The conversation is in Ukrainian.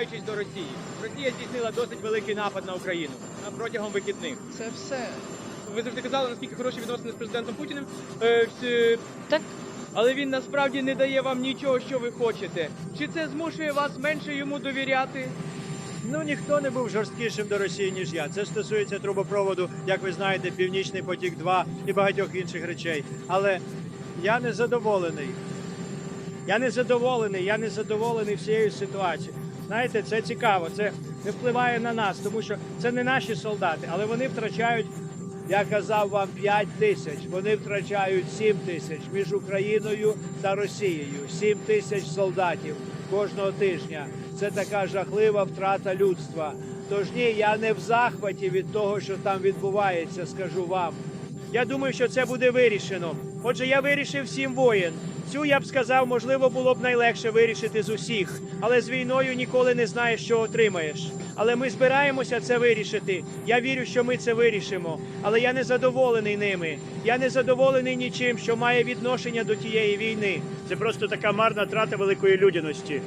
повертаючись до Росії, Росія здійснила досить великий напад на Україну протягом вихідних. Це все. Ви завжди казали, наскільки хороші відносини з президентом Путіним. Е, всі- Так. Але він насправді не дає вам нічого, що ви хочете. Чи це змушує вас менше йому довіряти? Ну ніхто не був жорсткішим до Росії, ніж я. Це стосується трубопроводу, як ви знаєте, Північний потік 2 і багатьох інших речей. Але я не задоволений. Я не задоволений, я не задоволений всією ситуацією. Знаєте, це цікаво, це не впливає на нас, тому що це не наші солдати, але вони втрачають, я казав вам, 5 тисяч. Вони втрачають 7 тисяч між Україною та Росією. 7 тисяч солдатів кожного тижня. Це така жахлива втрата людства. Тож ні, я не в захваті від того, що там відбувається, скажу вам. Я думаю, що це буде вирішено. Отже, я вирішив сім воєн. Цю я б сказав, можливо, було б найлегше вирішити з усіх, але з війною ніколи не знаєш, що отримаєш. Але ми збираємося це вирішити. Я вірю, що ми це вирішимо. Але я не задоволений ними. Я не задоволений нічим, що має відношення до тієї війни. Це просто така марна трата великої людяності.